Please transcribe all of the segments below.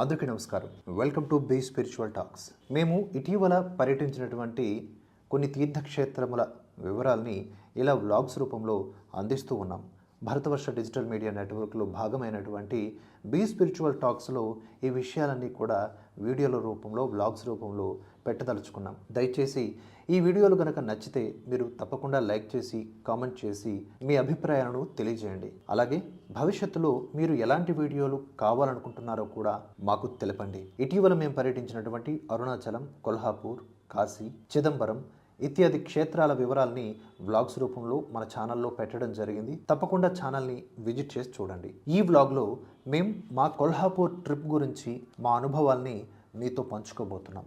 అందుకే నమస్కారం. Welcome to B spiritual talks మేము ఇటీవల పర్యటించినటువంటి కొన్ని తీర్థక్షేత్రముల వివరాల్ని ఇలా వ్లాగ్స్ రూపంలో అందిస్తూ ఉన్నాం. భారతవర్ష డిజిటల్ మీడియా నెట్వర్క్లో భాగమైనటువంటి బీ స్పిరిచువల్ టాక్స్లో ఈ విషయాలన్నీ కూడా వీడియోల రూపంలో వ్లాగ్స్ రూపంలో పెట్టదలుచుకున్నాం. దయచేసి ఈ వీడియోలు కనుక నచ్చితే మీరు తప్పకుండా లైక్ చేసి కామెంట్ చేసి మీ అభిప్రాయాలను తెలియజేయండి. అలాగే భవిష్యత్తులో మీరు ఎలాంటి వీడియోలు కావాలనుకుంటున్నారో కూడా మాకు తెలపండి. ఇటీవల మేము పర్యటించినటువంటి అరుణాచలం కొల్హాపూర్ కాశీ చిదంబరం ఇత్యాది క్షేత్రాల వివరాల్ని వ్లాగ్స్ రూపంలో మన ఛానల్లో పెట్టడం జరిగింది. తప్పకుండా ఛానల్ని విజిట్ చేసి చూడండి. ఈ వ్లాగ్లో మేము మా కొల్హాపూర్ ట్రిప్ గురించి మా అనుభవాల్ని మీతో పంచుకోబోతున్నాం.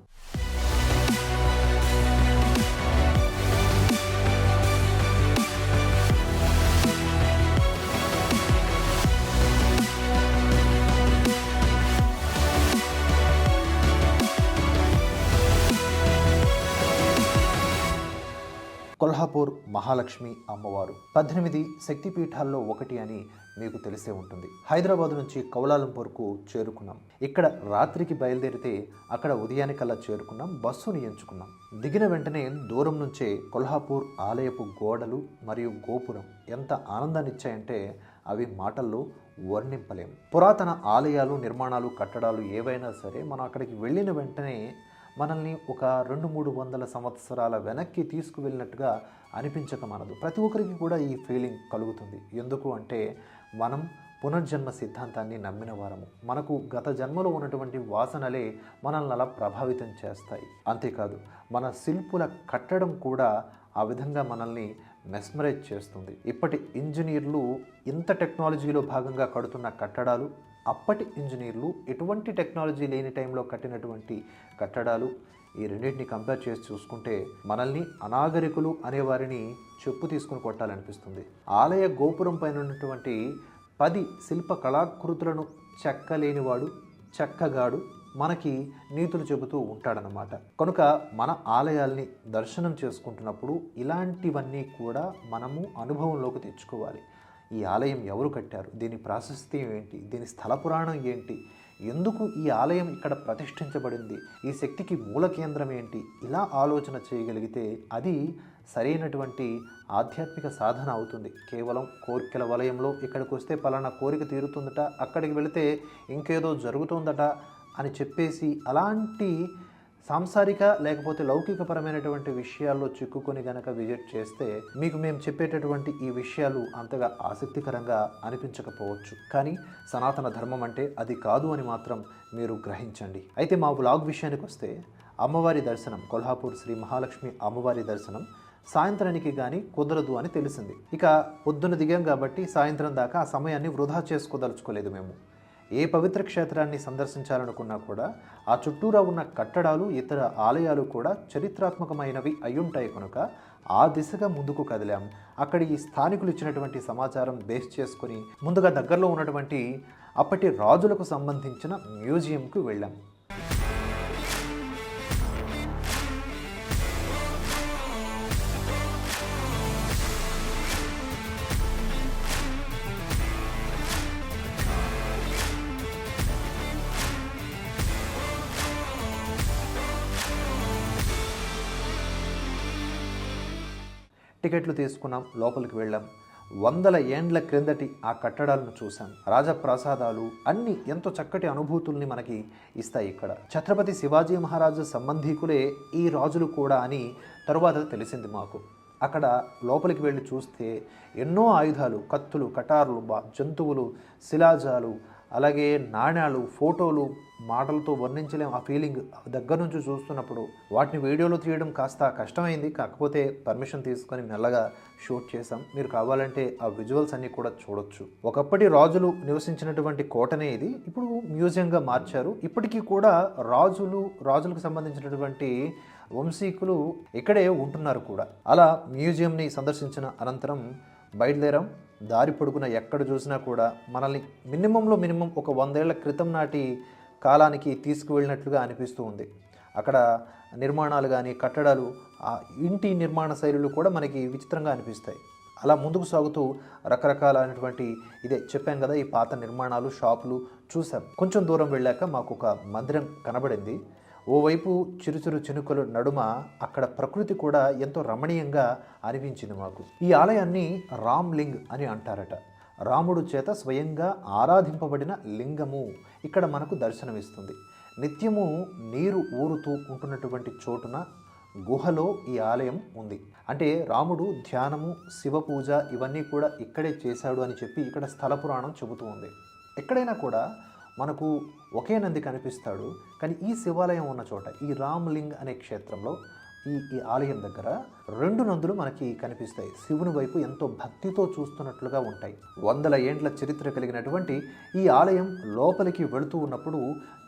కొల్హాపూర్ మహాలక్ష్మి అమ్మవారు. పద్దెనిమిది శక్తిపీఠాల్లో ఒకటి అని మీకు తెలిసే ఉంటుంది. హైదరాబాద్ నుంచి కౌలాలంపూర్కు చేరుకున్నాం. ఇక్కడ రాత్రికి బయలుదేరితే అక్కడ ఉదయానికల్లా చేరుకున్నాం బస్సుని ఎంచుకున్నాం. దిగిన వెంటనే దూరం నుంచే కొల్హాపూర్ ఆలయపు గోడలు మరియు గోపురం ఎంత ఆనందాన్ని ఇచ్చాయంటే అవి మాటల్లో వర్ణింపలేం. పురాతన ఆలయాలు నిర్మాణాలు కట్టడాలు ఏవైనా సరే మనం అక్కడికి వెళ్ళిన వెంటనే మనల్ని ఒక రెండు మూడు వందల సంవత్సరాల వెనక్కి తీసుకువెళ్ళినట్టుగా అనిపించక మనదు. ప్రతి ఒక్కరికి కూడా ఈ ఫీలింగ్ కలుగుతుంది. ఎందుకు అంటే మనం పునర్జన్మ సిద్ధాంతాన్ని నమ్మిన వారము. మనకు గత జన్మలో ఉన్నటువంటి వాసనలే మనల్ని అలా ప్రభావితం చేస్తాయి. అంతేకాదు మన శిల్పుల కట్టడం కూడా ఆ విధంగా మనల్ని మెస్మరైజ్ చేస్తుంది. ఇప్పటి ఇంజనీర్లు ఇంత టెక్నాలజీలో భాగంగా కడుతున్న కట్టడాలు అప్పటి ఇంజనీర్లు ఎటువంటి టెక్నాలజీ లేని టైంలో కట్టినటువంటి కట్టడాలు ఈ రెండింటిని కంపేర్ చేసి చూసుకుంటే మనల్ని అనాగరికులు అనేవారిని చెప్పు తీసుకుని కొట్టాలనిపిస్తుంది. ఆలయ గోపురం పైన ఉన్నటువంటి పది శిల్ప కళాకృతులను చెక్కలేనివాడు చెక్కగాడు మనకి నీతులు చెబుతూ ఉంటాడనమాట కనుక మన ఆలయాల్ని దర్శనం చేసుకుంటున్నప్పుడు ఇలాంటివన్నీ కూడా మనము అనుభవంలోకి తెచ్చుకోవాలి. ఈ ఆలయం ఎవరు కట్టారు? దీని ప్రాశస్త్యం ఏంటి? దీని స్థల పురాణం ఏంటి? ఎందుకు ఈ ఆలయం ఇక్కడ ప్రతిష్ఠించబడింది? ఈ శక్తికి మూల కేంద్రం ఏంటి? ఇలా ఆలోచన చేయగలిగితే అది సరైనటువంటి ఆధ్యాత్మిక సాధన అవుతుంది. కేవలం కోరికల వలయంలో ఇక్కడికి వస్తే పలానా కోరిక తీరుతుందట అక్కడికి వెళితే ఇంకేదో జరుగుతుందట అని చెప్పేసి అలాంటి సాంసారిక లేకపోతే లౌకికపరమైనటువంటి విషయాల్లో చిక్కుకొని గనక విజిట్ చేస్తే మీకు మేము చెప్పేటటువంటి ఈ విషయాలు అంతగా ఆసక్తికరంగా అనిపించకపోవచ్చు. కానీ సనాతన ధర్మం అంటే అది కాదు అని మాత్రం మీరు గ్రహించండి. అయితే మా వ్లాగ్ విషయానికి వస్తే అమ్మవారి దర్శనం కొల్హాపూర్ శ్రీ మహాలక్ష్మి అమ్మవారి దర్శనం సాయంత్రానికి కానీ కుదరదు అని తెలిసింది. ఇక పొద్దున దిగాం కాబట్టి సాయంత్రం దాకా ఆ సమయాన్ని వృధా చేసుకోదలుచుకోలేదు మేము. ఏ పవిత్ర క్షేత్రాన్ని సందర్శించాలనుకున్నా కూడా ఆ చుట్టూరా ఉన్న కట్టడాలు ఇతర ఆలయాలు కూడా చరిత్రాత్మకమైనవి అయ్యుంటాయి కనుక ఆ దిశగా ముందుకు కదిలాం. అక్కడి ఈ స్థానికులు ఇచ్చినటువంటి సమాచారం బేస్ చేసుకొని ముందుగా దగ్గరలో ఉన్నటువంటి అప్పటి రాజులకు సంబంధించిన మ్యూజియంకు వెళ్ళాం. టికెట్లు తీసుకున్నాం లోపలికి వెళ్ళాం. వందల ఏండ్ల క్రిందటి ఆ కట్టడాలను చూశాం. రాజప్రాసాదాలు అన్ని ఎంతో చక్కటి అనుభూతుల్ని మనకి ఇస్తాయి ఇక్కడ. ఛత్రపతి శివాజీ మహారాజు సంబంధీకులే ఈ రాజులు కూడా అని తరువాత తెలిసింది మాకు. అక్కడ లోపలికి వెళ్ళి చూస్తే ఎన్నో ఆయుధాలు కత్తులు కటార్లు బా- జంతువులు శిలాజాలు అలాగే నాణ్యాలు ఫోటోలు మాటలతో వర్ణించలేం. ఆ ఫీలింగ్ దగ్గర నుంచి చూస్తున్నప్పుడు వాటిని వీడియోలో తీయడం కాస్త కష్టమైంది. కాకపోతే పర్మిషన్ తీసుకొని మెల్లగా షూట్ చేసాం మీరు కావాలంటే ఆ విజువల్స్ అన్నీ కూడా చూడొచ్చు. ఒకప్పటి రాజులు నివసించినటువంటి కోటనే ఇది. ఇప్పుడు మ్యూజియంగా మార్చారు. ఇప్పటికీ కూడా రాజులు రాజులకు సంబంధించినటువంటి వంశీకులు ఇక్కడే ఉంటున్నారు కూడా. అలా మ్యూజియంని సందర్శించిన అనంతరం బయలుదేరాం. దారి పొడుగున ఎక్కడ చూసినా కూడా మనల్ని మినిమంలో మినిమం ఒక వందేళ్ళ క్రితం నాటి కాలానికి తీసుకువెళ్ళినట్లుగా అనిపిస్తూ ఉంది. అక్కడ నిర్మాణాలు కానీ కట్టడాలు ఆ ఇంటి నిర్మాణ శైలులు కూడా మనకి విచిత్రంగా అనిపిస్తాయి. అలా ముందుకు సాగుతూ రకరకాలైనటువంటి ఇదే చెప్పాను కదా ఈ పాత నిర్మాణాలు షాపులు చూసాం కొంచెం దూరం వెళ్ళాక మాకు ఒక మందిరం కనబడింది. ఓవైపు చిరుచురు చినుకలు నడుమ అక్కడ ప్రకృతి కూడా ఎంతో రమణీయంగా అనిపించింది మాకు. ఈ ఆలయాన్ని రామ్లింగ్ అని అంటారట. రాముడు చేత స్వయంగా ఆరాధింపబడిన లింగము ఇక్కడ మనకు దర్శనమిస్తుంది. నిత్యము నీరు ఊరుతూ ఉంటున్నటువంటి చోటున గుహలో ఈ ఆలయం ఉంది. అంటే రాముడు ధ్యానము శివ పూజ ఇవన్నీ కూడా ఇక్కడే చేశాడు అని చెప్పి ఇక్కడ స్థల పురాణం చెబుతూ ఉంది. ఎక్కడైనా కూడా మనకు ఒకే నంది కనిపిస్తాడు కానీ ఈ శివాలయం ఉన్న చోట ఈ రామ్లింగ్ అనే క్షేత్రంలో ఈ ఈ ఆలయం దగ్గర రెండు నందులు మనకి కనిపిస్తాయి. శివుని వైపు ఎంతో భక్తితో చూస్తున్నట్లుగా ఉంటాయి. వందల ఏండ్ల చరిత్ర కలిగినటువంటి ఈ ఆలయం లోపలికి వెళుతూ ఉన్నప్పుడు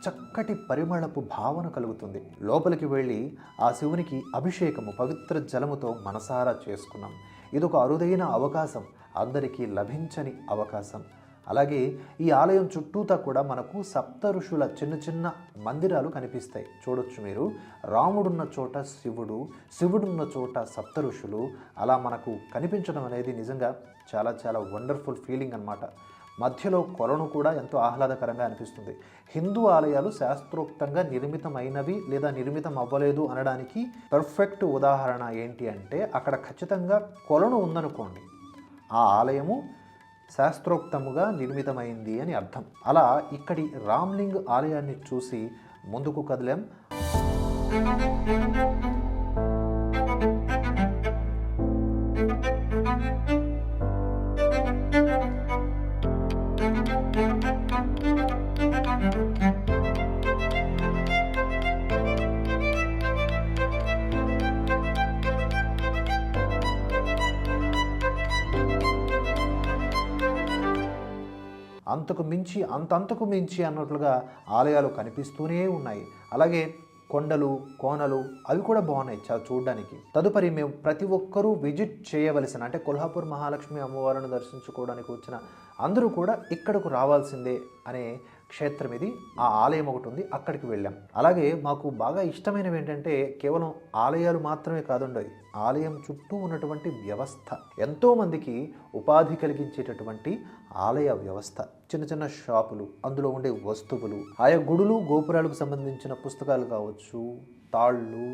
చక్కటి పరిమళపు భావన కలుగుతుంది. లోపలికి వెళ్ళి ఆ శివునికి అభిషేకము పవిత్ర జలముతో మనసారా చేసుకున్నాం. ఇదొక అరుదైన అవకాశం. అందరికీ లభించని అవకాశం. అలాగే ఈ ఆలయం చుట్టూతా కూడా మనకు సప్త ఋషుల చిన్న చిన్న మందిరాలు కనిపిస్తాయి. చూడొచ్చు మీరు. రాముడున్న చోట శివుడు శివుడున్న చోట సప్త ఋషులు. అలా మనకు కనిపించడం అనేది నిజంగా చాలా చాలా వండర్ఫుల్ ఫీలింగ్ అనమాట మధ్యలో కొలను కూడా ఎంతో ఆహ్లాదకరంగా అనిపిస్తుంది. హిందూ ఆలయాలు శాస్త్రోక్తంగా నిర్మితమైనవి లేదా నిర్మితం అవ్వలేదు అనడానికి పర్ఫెక్ట్ ఉదాహరణ ఏంటి అంటే అక్కడ ఖచ్చితంగా కొలను ఉందనుకోండి. ఆ ఆలయము శాస్త్రోక్తముగా నిర్మితమైంది అని అర్థం. అలా ఇక్కడి రామ్లింగ్ ఆలయాన్ని చూసి ముందుకు కదిలాం. మించి అంతంతకు మించి అన్నట్లుగా ఆలయాలు కనిపిస్తూనే ఉన్నాయి. అలాగే కొండలు కోనలు అవి కూడా బాగున్నాయి చాలా చూడడానికి. తదుపరి మేము ప్రతి ఒక్కరూ విజిట్ చేయవలసిన అంటే కొల్హాపూర్ మహాలక్ష్మి అమ్మవారిని దర్శించుకోవడానికి వచ్చిన అందరూ కూడా ఇక్కడకు రావాల్సిందే అనే క్షేత్రం ఇది. ఆ ఆలయం ఒకటి ఉంది అక్కడికి వెళ్ళాం. అలాగే మాకు బాగా ఇష్టమైనవి ఏంటంటే కేవలం ఆలయాలు మాత్రమే కాదుండవు ఆలయం చుట్టూ ఉన్నటువంటి వ్యవస్థ. ఎంతోమందికి ఉపాధి కలిగించేటటువంటి ఆలయ వ్యవస్థ. చిన్న చిన్న షాపులు అందులో ఉండే వస్తువులు ఆయా గుడులు గోపురాలకు సంబంధించిన పుస్తకాలు కావచ్చు తాళ్ళు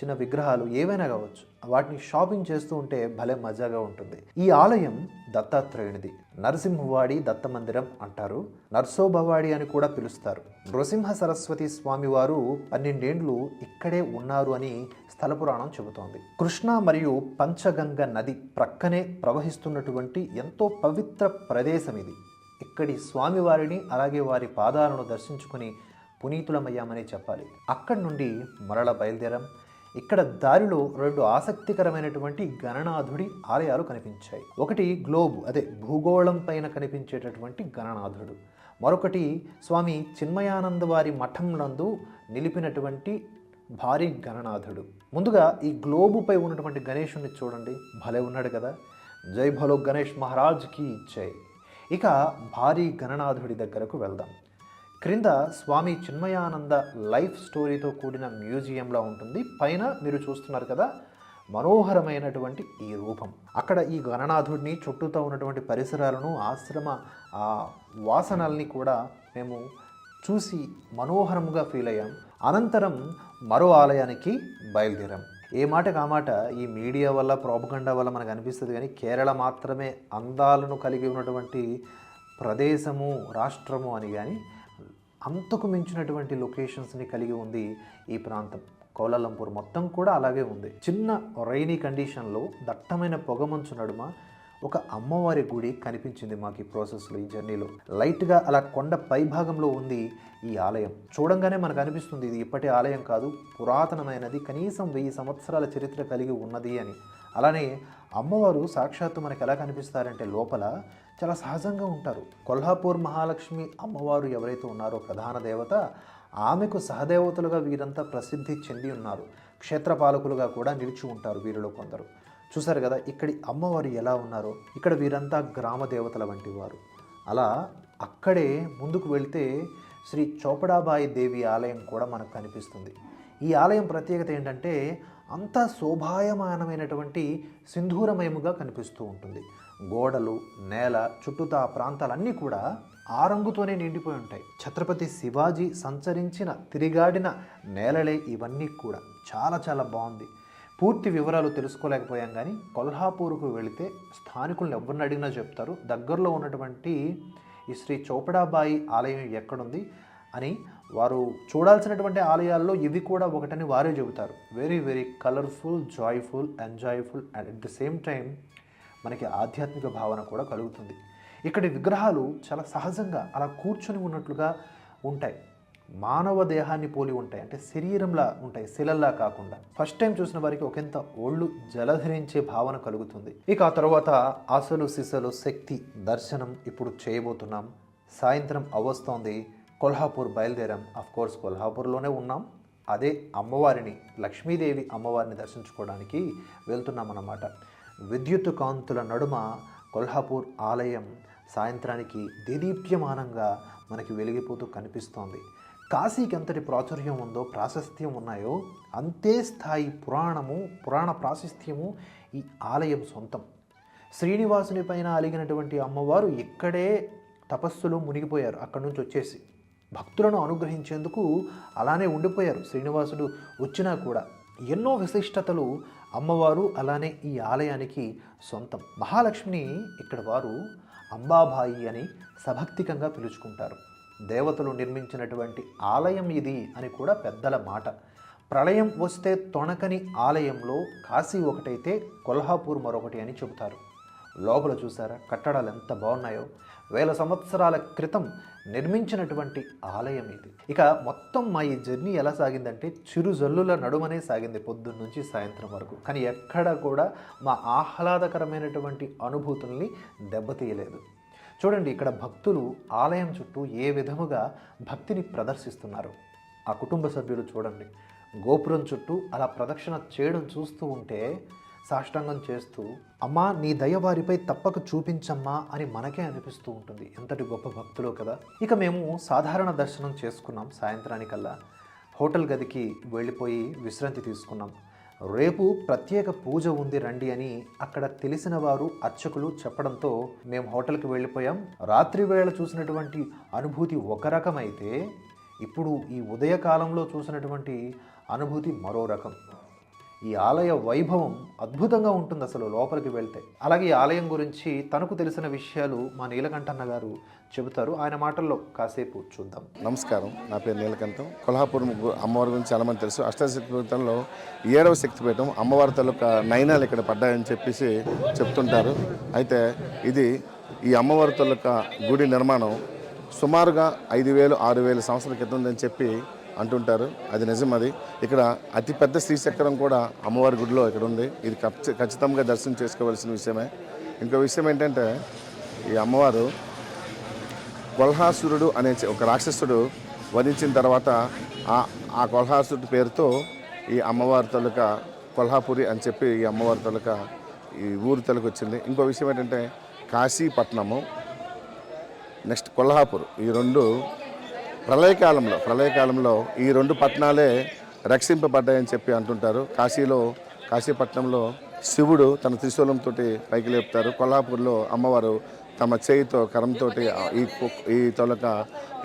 చిన్న విగ్రహాలు ఏవైనా కావచ్చు వాటిని షాపింగ్ చేస్తూ ఉంటే భలే మజాగా ఉంటుంది. ఈ ఆలయం దత్తాత్రేయునిది. నరసింహవాడి దత్త మందిరం అంటారు. నర్సోభవాడి అని కూడా పిలుస్తారు. నృసింహ సరస్వతి స్వామివారు పన్నెండేండ్లు ఇక్కడే ఉన్నారు అని స్థల పురాణం చెబుతోంది. కృష్ణ మరియు పంచగంగ నది ప్రక్కనే ప్రవహిస్తున్నటువంటి ఎంతో పవిత్ర ప్రదేశం ఇది. అక్కడి స్వామివారిని అలాగే వారి పాదాలను దర్శించుకుని పునీతులమయ్యామని చెప్పాలి. అక్కడి నుండి మరల బయలుదేరాం. ఇక్కడ దారిలో రెండు ఆసక్తికరమైనటువంటి గణనాథుడి ఆలయాలు కనిపించాయి. ఒకటి గ్లోబ్ అదే భూగోళం పైన కనిపించేటటువంటి గణనాథుడు. మరొకటి స్వామి చిన్మయానంద వారి మఠం నందు నిలిపినటువంటి భారీ గణనాథుడు. ముందుగా ఈ గ్లోబుపై ఉన్నటువంటి గణేశుని చూడండి. భలే ఉన్నాడు కదా. జై భలో గణేష్ మహారాజ్కి ఇచ్చాయి ఇక భారీ గణనాథుడి దగ్గరకు వెళ్దాం. క్రింద స్వామి చిన్మయానంద లైఫ్ స్టోరీతో కూడిన మ్యూజియంలా ఉంటుంది. పైన మీరు చూస్తున్నారు కదా మనోహరమైనటువంటి ఈ రూపం. అక్కడ ఈ గణనాథుడిని చుట్టూతో ఉన్నటువంటి పరిసరాలను ఆశ్రమ ఆ వాసనల్ని కూడా మేము చూసి మనోహరంగా ఫీల్ అయ్యాం అనంతరం మరో ఆలయానికి బయలుదేరాం. ఏ మాటకు ఆ మాట? ఈ మీడియా వల్ల ప్రోపగండా వల్ల మనకు అనిపిస్తుంది కానీ కేరళ మాత్రమే అందాలను కలిగి ఉన్నటువంటి ప్రదేశము రాష్ట్రము అని కానీ అంతకు మించినటువంటి లొకేషన్స్ని కలిగి ఉంది ఈ ప్రాంతం. కౌలాలంపూర్ మొత్తం కూడా అలాగే ఉంది. చిన్న రైనీ కండిషన్లో దట్టమైన పొగమంచు నడుమ ఒక అమ్మవారి గుడి కనిపించింది మాకు ఈ ప్రాసెస్లో ఈ జర్నీలో. లైట్గా అలా కొండ పైభాగంలో ఉంది ఈ ఆలయం. చూడంగానే మనకు అనిపిస్తుంది ఇది ఇప్పటి ఆలయం కాదు పురాతనమైనది కనీసం వెయ్యి సంవత్సరాల చరిత్ర కలిగి ఉన్నది అని. అలానే అమ్మవారు సాక్షాత్తు మనకు ఎలా కనిపిస్తారంటే లోపల చాలా సహజంగా ఉంటారు. కొల్హాపూర్ మహాలక్ష్మి అమ్మవారు ఎవరైతే ఉన్నారో ప్రధాన దేవత ఆమెకు సహదేవతలుగా వీరంతా ప్రసిద్ధి చెంది ఉన్నారు. క్షేత్రపాలకులుగా కూడా నిలిచి ఉంటారు వీరిలో కొందరు. చూసారు కదా ఇక్కడి అమ్మవారు ఎలా ఉన్నారో ఇక్కడ వీరంతా గ్రామ దేవతల వంటి వారు. అలా అక్కడే ముందుకు వెళ్తే శ్రీ చోపడాబాయి దేవి ఆలయం కూడా మనకు కనిపిస్తుంది. ఈ ఆలయం ప్రత్యేకత ఏంటంటే అంత శోభాయమానమైనటువంటి సింధూరమయముగా కనిపిస్తూ ఉంటుంది. గోడలు నేల చుట్టూతా ఆ ప్రాంతాలన్నీ కూడా ఆ రంగుతోనే నిండిపోయి ఉంటాయి. ఛత్రపతి శివాజీ సంచరించిన తిరిగాడిన నేలలే ఇవన్నీ కూడా. చాలా చాలా బాగుంది. పూర్తి వివరాలు తెలుసుకోలేకపోయాం కానీ కొల్హాపూర్కు వెళితే స్థానికులను ఎవరిని అడిగినా చెప్తారు. దగ్గరలో ఉన్నటువంటి ఈ శ్రీ చోపడాబాయి ఆలయం ఎక్కడుంది అని వారు చూడాల్సినటువంటి ఆలయాల్లో ఇది కూడా ఒకటని వారే చెబుతారు. Very very colourful joyful enjoyful and at the same time మనకి ఆధ్యాత్మిక భావన కూడా కలుగుతుంది. ఇక్కడి విగ్రహాలు చాలా సహజంగా అలా కూర్చొని ఉన్నట్లుగా ఉంటాయి. మానవ దేహాన్ని పోలి ఉంటాయి. అంటే శరీరంలా ఉంటాయి. శిలల్లా కాకుండా. ఫస్ట్ టైం చూసిన వారికి ఒకంత ఒళ్ళు జలధరించే భావన కలుగుతుంది. ఇక ఆ తర్వాత ఆశలు సిసలు శక్తి దర్శనం ఇప్పుడు చేయబోతున్నాం. సాయంత్రం అవస్తోంది. కొల్హాపూర్ బయలుదేరాం. అఫ్ కోర్స్ కొల్హాపూర్లోనే ఉన్నాం. అదే అమ్మవారిని లక్ష్మీదేవి అమ్మవారిని దర్శించుకోవడానికి వెళ్తున్నామన్నమాట. విద్యుత్ కాంతుల నడుమ కొల్హాపూర్ ఆలయం సాయంత్రానికి దేదీప్యమానంగా మనకి వెలిగిపోతూ కనిపిస్తోంది. కాశీకి ఎంతటి ప్రాచుర్యం ఉందో ప్రాశస్త్యం ఉన్నాయో అంతే స్థాయి పురాణము పురాణ ప్రాశస్త్యము ఈ ఆలయం సొంతం. శ్రీనివాసుని పైన అలిగినటువంటి అమ్మవారు ఇక్కడే తపస్సులో మునిగిపోయారు అక్కడి నుంచి వచ్చేసి. భక్తులను అనుగ్రహించేందుకు అలానే ఉండిపోయారు శ్రీనివాసుడు వచ్చినా కూడా. ఎన్నో విశిష్టతలు అమ్మవారు అలానే ఈ ఆలయానికి సొంతం. మహాలక్ష్మిని ఇక్కడ వారు అంబాబాయి అని సభక్తికంగా పిలుచుకుంటారు. దేవతలు నిర్మించినటువంటి ఆలయం ఇది అని కూడా పెద్దల మాట. ప్రళయం వస్తే తొణకని ఆలయంలో కాశీ ఒకటైతే కొల్హాపూర్ మరొకటి అని చెబుతారు. లోపల చూసారా? కట్టడాలు ఎంత బాగున్నాయో. వేల సంవత్సరాల క్రితం నిర్మించినటువంటి ఆలయం ఇది. ఇక మొత్తం మా ఈ జర్నీ ఎలా సాగిందంటే చిరు జల్లుల నడుమనే సాగింది పొద్దున్న నుంచి సాయంత్రం వరకు. కానీ ఎక్కడ కూడా మా ఆహ్లాదకరమైనటువంటి అనుభూతుల్ని దెబ్బతీయలేదు. చూడండి ఇక్కడ భక్తులు ఆలయం చుట్టూ ఏ విధముగా భక్తిని ప్రదర్శిస్తున్నారు. ఆ కుటుంబ సభ్యులు చూడండి. గోపురం చుట్టూ అలా ప్రదక్షిణ చేయడం చూస్తూ ఉంటే సాష్టాంగం చేస్తూ అమ్మా నీ దయ వారిపై తప్పక చూపించమ్మా అని మనకే అనిపిస్తూ ఉంటుంది. ఎంతటి గొప్ప భక్తులో కదా. ఇక మేము సాధారణ దర్శనం చేసుకున్నాం సాయంత్రానికల్లా. హోటల్ గదికి వెళ్ళిపోయి విశ్రాంతి తీసుకున్నాం. రేపు ప్రత్యేక పూజ ఉంది రండి అని అక్కడ తెలిసిన వారు అర్చకులు చెప్పడంతో మేము హోటల్కి వెళ్ళిపోయాం. రాత్రి వేళ చూసినటువంటి అనుభూతి ఒక రకమైతే ఇప్పుడు ఈ ఉదయకాలంలో చూసినటువంటి అనుభూతి మరో రకం. ఈ ఆలయ వైభవం అద్భుతంగా ఉంటుంది అసలు లోపలికి వెళ్తే. అలాగే ఈ ఆలయం గురించి తనకు తెలిసిన విషయాలు మా నీలకంఠన్న గారు చెబుతారు. ఆయన మాటల్లో కాసేపు చూద్దాం. నమస్కారం. నా పేరు నీలకంఠం. కొల్హాపూర్ గు- అమ్మవారి గురించి చాలామంది తెలుసు. అష్టశక్తిపీఠంలో ఏడవ శక్తిపీఠం అమ్మవారి తాలూకా నయనాలు ఇక్కడ పడ్డాయని చెప్పేసి చెప్తుంటారు. అయితే ఇది ఈ అమ్మవారి తాలూకా గుడి నిర్మాణం సుమారుగా ఐదు వేలు ఆరు వేల సంవత్సరాల క్రితం ఉందని చెప్పి అంటుంటారు. అది నిజం అది. ఇక్కడ అతిపెద్ద శ్రీచక్రం కూడా అమ్మవారి గుడిలో ఇక్కడ ఉంది. ఇది ఖచ్చితంగా దర్శనం చేసుకోవాల్సిన విషయమే. ఇంకో విషయం ఏంటంటే ఈ అమ్మవారు కొల్హాసురుడు అనే ఒక రాక్షసుడు వధించిన తర్వాత ఆ కొల్హాసురుడు పేరుతో ఈ అమ్మవారి తాలూకా కొల్హాపురి అని చెప్పి ఈ అమ్మవారి తాలూకా ఈ ఊరు తలకు వచ్చింది. ఇంకో విషయం ఏంటంటే కాశీపట్నము నెక్స్ట్ కొల్హాపూర్ ఈ రెండు ప్రళయకాలంలో ప్రళయకాలంలో ఈ రెండు పట్టణాలే రక్షింపబడ్డాయని చెప్పి అంటుంటారు. కాశీలో కాశీపట్నంలో శివుడు తన త్రిశూలంతో పైకి లేపుతారు. కొల్హాపూర్లో అమ్మవారు తమ చేయితో కరంతో ఈ ఈ తొలక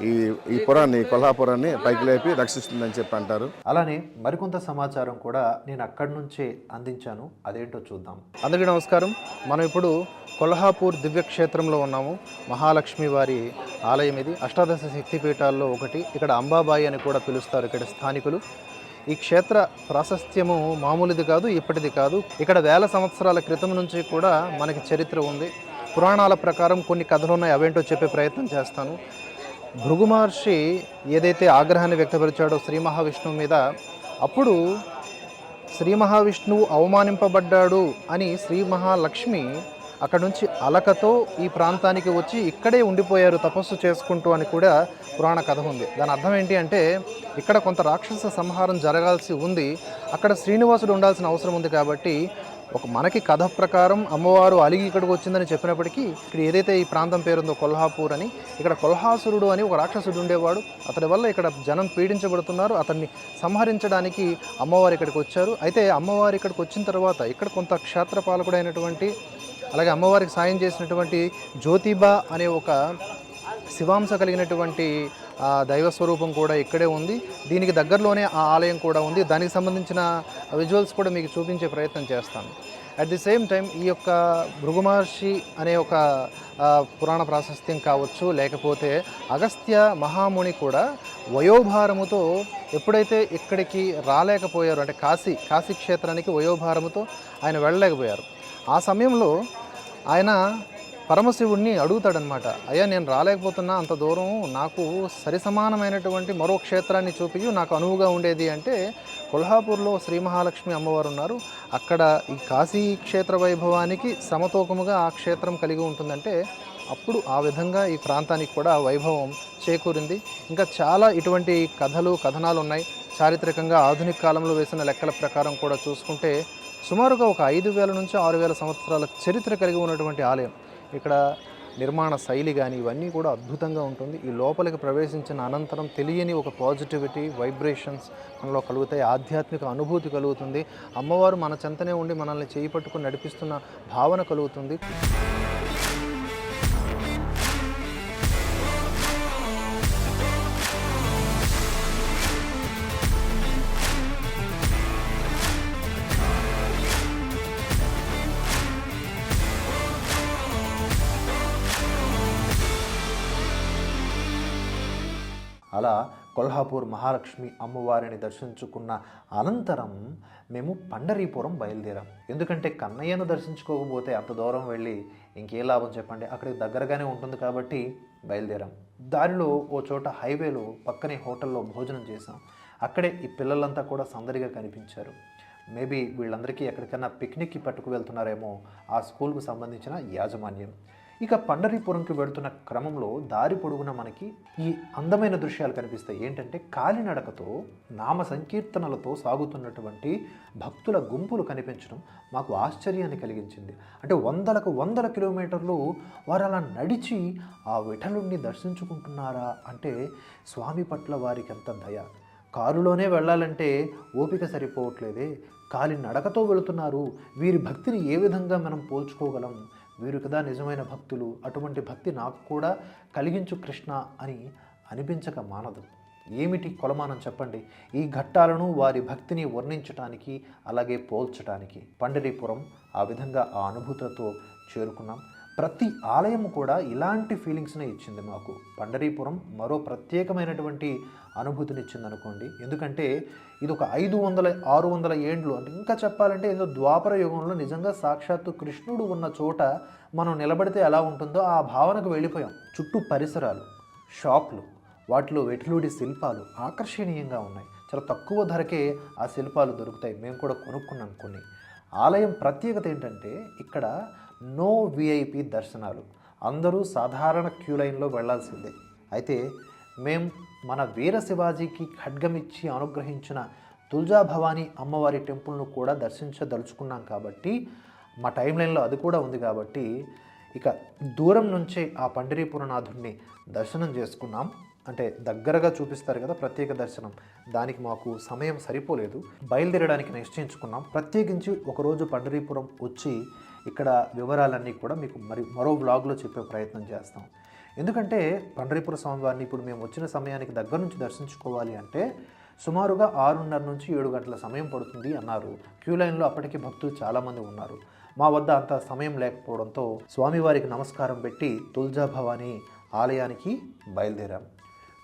ఈ ఈ పురాన్ని కొల్హాపురాన్ని పైకి లేపి రక్షిస్తుందని చెప్పి అంటారు. అలానే మరికొంత సమాచారం కూడా నేను అక్కడి నుంచే అందించాను. అదేంటో చూద్దాం. అందరికీ నమస్కారం. మనం ఇప్పుడు కొల్హాపూర్ దివ్యక్షేత్రంలో ఉన్నాము. మహాలక్ష్మి వారి ఆలయం ఇది. అష్టాదశ శక్తిపీఠాల్లో ఒకటి. ఇక్కడ అంబాబాయి అని కూడా పిలుస్తారు ఇక్కడ స్థానికులు. ఈ క్షేత్ర ప్రాశస్త్యము మామూలుది కాదు ఇప్పటిది కాదు. ఇక్కడ వేల సంవత్సరాల క్రితం నుంచి కూడా మనకి చరిత్ర ఉంది. పురాణాల ప్రకారం కొన్ని కథలు ఉన్నాయి అవేంటో చెప్పే ప్రయత్నం చేస్తాను. భృగు మహర్షి ఏదైతే ఆగ్రహాన్ని వ్యక్తపరిచాడో శ్రీ మహావిష్ణువు మీద అప్పుడు శ్రీ మహావిష్ణువు అవమానింపబడ్డాడు అని శ్రీ మహాలక్ష్మి అక్కడ నుంచి అలకతో ఈ ప్రాంతానికి వచ్చి ఇక్కడే ఉండిపోయారు తపస్సు చేసుకుంటూ అని కూడా పురాణ కథ ఉంది. దాని అర్థం ఏంటి అంటే ఇక్కడ కొంత రాక్షస సంహారం జరగాల్సి ఉంది. అక్కడ శ్రీనివాసుడు ఉండాల్సిన అవసరం ఉంది కాబట్టి ఒక మనకి కథ ప్రకారం అమ్మవారు అలిగి ఇక్కడికి వచ్చిందని చెప్పినప్పటికీ ఇక్కడ ఏదైతే ఈ ప్రాంతం పేరుందో కొల్హాపూర్ అని ఇక్కడ కొల్హాసురుడు అని ఒక రాక్షసుడు ఉండేవాడు. అతని వల్ల ఇక్కడ జనం పీడించబడుతున్నారు. అతన్ని సంహరించడానికి అమ్మవారు ఇక్కడికి వచ్చారు. అయితే అమ్మవారు ఇక్కడికి వచ్చిన తర్వాత ఇక్కడ కొంత క్షేత్ర పాలకుడైనటువంటి అలాగే అమ్మవారికి సాయం చేసినటువంటి జ్యోతిబా అనే ఒక శివాంశ కలిగినటువంటి దైవ స్వరూపం కూడా ఇక్కడే ఉంది. దీనికి దగ్గరలోనే ఆ ఆలయం కూడా ఉంది. దానికి సంబంధించిన విజువల్స్ కూడా మీకు చూపించే ప్రయత్నం చేస్తాను. అట్ ది సేమ్ టైం ఈ యొక్క భృగుమహర్షి అనే ఒక పురాణ ప్రాశస్త్యం కావచ్చు లేకపోతే అగస్త్య మహాముని కూడా వయోభారముతో ఎప్పుడైతే ఇక్కడికి రాలేకపోయారు అంటే కాశీ కాశీ క్షేత్రానికి వయోభారముతో ఆయన వెళ్ళలేకపోయారు. ఆ సమయంలో ఆయన పరమశివుణ్ణి అడుగుతాడనమాట అయ్యా నేను రాలేకపోతున్నా అంత దూరం నాకు సరి సమానమైనటువంటి మరో క్షేత్రాన్ని చూపించు నాకు అనువుగా ఉండేది. అంటే కొల్హాపూర్లో శ్రీ మహాలక్ష్మి అమ్మవారు ఉన్నారు. అక్కడ ఈ కాశీ క్షేత్ర వైభవానికి సమతూకముగా ఆ క్షేత్రం కలిగి ఉంటుందంటే అప్పుడు ఆ విధంగా ఈ ప్రాంతానికి కూడా వైభవం చేకూరింది. ఇంకా చాలా ఇటువంటి కథలు కథనాలు ఉన్నాయి చారిత్రకంగా ఆధునిక కాలంలో వేసిన లెక్కల ప్రకారం కూడా చూసుకుంటే సుమారుగా ఒక ఐదు వేల నుంచి ఆరు వేల సంవత్సరాల చరిత్ర కలిగి ఉన్నటువంటి ఆలయం. ఇక్కడ నిర్మాణ శైలి కానీ ఇవన్నీ కూడా అద్భుతంగా ఉంటుంది. ఈ లోపలికి ప్రవేశించిన అనంతరం తెలియని ఒక పాజిటివిటీ వైబ్రేషన్స్ మనలో కలుగుతాయి. ఆధ్యాత్మిక అనుభూతి కలుగుతుంది. అమ్మవారు మన చెంతనే ఉండి మనల్ని చేయి పట్టుకుని నడిపిస్తున్న భావన కలుగుతుంది. అలా కొల్హాపూర్ మహాలక్ష్మి అమ్మవారిని దర్శించుకున్న అనంతరం మేము పండరీపురం బయలుదేరాం. ఎందుకంటే కన్నయ్యను దర్శించుకోకపోతే అంత దూరం వెళ్ళి ఇంకేం లాభం చెప్పండి? అక్కడికి దగ్గరగానే ఉంటుంది కాబట్టి బయలుదేరాం. దారిలో ఓ చోట హైవేలో పక్కనే హోటల్లో భోజనం చేసాం అక్కడే ఈ పిల్లలంతా కూడా సందడిగా కనిపించారు. మేబీ వీళ్ళందరికీ ఎక్కడికైనా పిక్నిక్కి పట్టుకు వెళ్తున్నారేమో ఆ స్కూల్కు సంబంధించిన యాజమాన్యం. ఇక పండరీపురంకి వెళుతున్న క్రమంలో దారి పొడుగున మనకి ఈ అందమైన దృశ్యాలు కనిపిస్తాయి. ఏంటంటే కాలినడకతో నామ సంకీర్తనలతో సాగుతున్నటువంటి భక్తుల గుంపులు కనిపించడం మాకు ఆశ్చర్యాన్ని కలిగించింది. అంటే వందలకు వందల కిలోమీటర్లు వారు అలా నడిచి ఆ విఠలుణ్ణి దర్శించుకుంటున్నారా అంటే స్వామి పట్ల వారికి ఎంత దయ. కారులోనే వెళ్ళాలంటే ఓపిక సరిపోవట్లేదే. కాలి నడకతో వెళుతున్నారు. వీరి భక్తిని ఏ విధంగా మనం పోల్చుకోగలం? వీరు కదా నిజమైన భక్తులు. అటువంటి భక్తి నాకు కూడా కలిగించు కృష్ణ అని అనిపించక మానదు. ఏమిటి కొలమానం చెప్పండి? ఈ ఘట్టాలను వారి భక్తిని వర్ణించటానికి అలాగే పోల్చటానికి. పండరీపురం ఆ విధంగా ఆ అనుభూతులతో చేరుకున్నాం. ప్రతి ఆలయం కూడా ఇలాంటి ఫీలింగ్స్నే ఇచ్చింది మాకు. పండరీపురం మరో ప్రత్యేకమైనటువంటి అనుభూతినిచ్చింది అనుకోండి. ఎందుకంటే ఇది ఒక ఐదు వందల ఆరు వందల ఏండ్లు అంటే ఇంకా చెప్పాలంటే ఏదో ద్వాపర యుగంలో నిజంగా సాక్షాత్తు కృష్ణుడు ఉన్న చోట మనం నిలబడితే ఎలా ఉంటుందో ఆ భావనకు వెళ్ళిపోయాం. చుట్టూ పరిసరాలు షాపులు వాటిలో వెట్లుడి శిల్పాలు ఆకర్షణీయంగా ఉన్నాయి. చాలా తక్కువ ధరకే ఆ శిల్పాలు దొరుకుతాయి. మేము కూడా కొనుక్కున్నాం కొన్ని. ఆలయం ప్రత్యేకత ఏంటంటే ఇక్కడ నో విఐపి దర్శనాలు. అందరూ సాధారణ క్యూ లైన్లో వెళ్ళాల్సిందే అయితే మేం మన వీర శివాజీకి ఖడ్గమిచ్చి అనుగ్రహించిన తుల్జా భవానీ అమ్మవారి టెంపుల్ను కూడా దర్శించదలుచుకున్నాం కాబట్టి మా టైం లైన్లో అది కూడా ఉంది కాబట్టి ఇక దూరం నుంచే ఆ పండరీపురనాథుడిని దర్శనం చేసుకున్నాం. అంటే దగ్గరగా చూపిస్తారు కదా ప్రత్యేక దర్శనం. దానికి మాకు సమయం సరిపోలేదు. బయలుదేరడానికి నిశ్చయించుకున్నాం. ప్రత్యేకించి ఒకరోజు పండరీపురం వచ్చి ఇక్కడ వివరాలన్నీ కూడా మీకు మరి మరో బ్లాగ్లో చెప్పే ప్రయత్నం చేస్తాం. ఎందుకంటే పండరీపుర స్వామివారిని ఇప్పుడు మేము వచ్చిన సమయానికి దగ్గర నుంచి దర్శించుకోవాలి అంటే సుమారుగా ఆరున్నర నుంచి ఏడు గంటల సమయం పడుతుంది అన్నారు. క్యూ లైన్లో అప్పటికే భక్తులు చాలామంది ఉన్నారు. మా వద్ద అంత సమయం లేకపోవడంతో స్వామివారికి నమస్కారం పెట్టి తుల్జా భవాని ఆలయానికి బయలుదేరాం.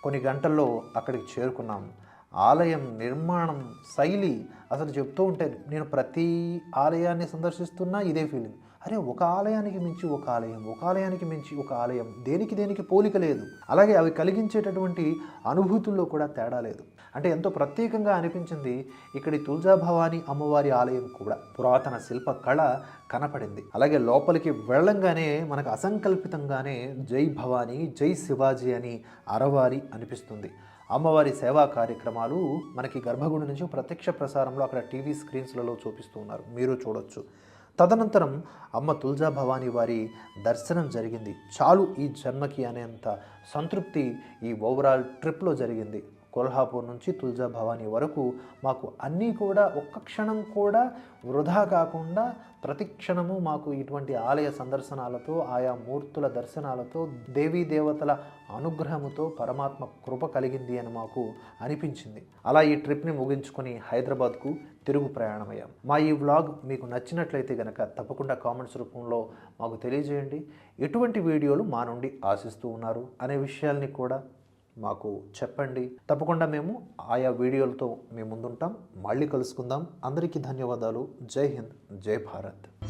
కొన్ని గంటల్లో అక్కడికి చేరుకున్నాం. ఆలయం నిర్మాణం శైలి అసలు చెప్తూ ఉంటాను నేను ప్రతి ఆలయాన్ని సందర్శిస్తున్నా ఇదే ఫీలింగ్ అరే ఒక ఆలయానికి మించి ఒక ఆలయం ఒక ఆలయానికి మించి ఒక ఆలయం దేనికి దేనికి పోలిక లేదు. అలాగే అవి కలిగించేటటువంటి అనుభూతుల్లో కూడా తేడా లేదు. అంటే ఎంతో ప్రత్యేకంగా అనిపించింది ఇక్కడి తులజాభవాని అమ్మవారి ఆలయం కూడా. పురాతన శిల్ప కళ కనపడింది. అలాగే లోపలికి వెళ్ళంగానే మనకు అసంకల్పితంగానే జై భవానీ జై శివాజీ అని అరవారి అనిపిస్తుంది. అమ్మవారి సేవా కార్యక్రమాలు మనకి గర్భగుడి నుంచి ప్రత్యక్ష ప్రసారంలో అక్కడ టీవీ స్క్రీన్స్లలో చూపిస్తూ ఉన్నారు. మీరు చూడొచ్చు. తదనంతరం అమ్మ తుల్జా భవాని వారి దర్శనం జరిగింది. చాలు ఈ జన్మకి అనేంత సంతృప్తి ఈ ఓవరాల్ ట్రిప్లో జరిగింది. కొల్హాపూర్ నుంచి తుల్జా భవానీ వరకు మాకు అన్నీ కూడా ఒక్క క్షణం కూడా వృధా కాకుండా ప్రతి క్షణము మాకు ఇటువంటి ఆలయ సందర్శనాలతో ఆయా మూర్తుల దర్శనాలతో దేవీ దేవతల అనుగ్రహముతో పరమాత్మ కృప కలిగింది అని మాకు అనిపించింది. అలా ఈ ట్రిప్ని ముగించుకొని హైదరాబాద్కు తిరుగు ప్రయాణమయ్యాం. మా ఈ వ్లాగ్ మీకు నచ్చినట్లయితే గనక తప్పకుండా కామెంట్స్ రూపంలో మాకు తెలియజేయండి. ఎటువంటి వీడియోలు మా నుండి ఆశిస్తూ ఉన్నారు అనే విషయాల్ని కూడా మాకు చెప్పండి. తప్పకుండా మేము ఆయా వీడియోలతో మీ ముందుంటాం. మళ్ళీ కలుసుకుందాం. అందరికీ ధన్యవాదాలు. జై హింద్. జై భారత్.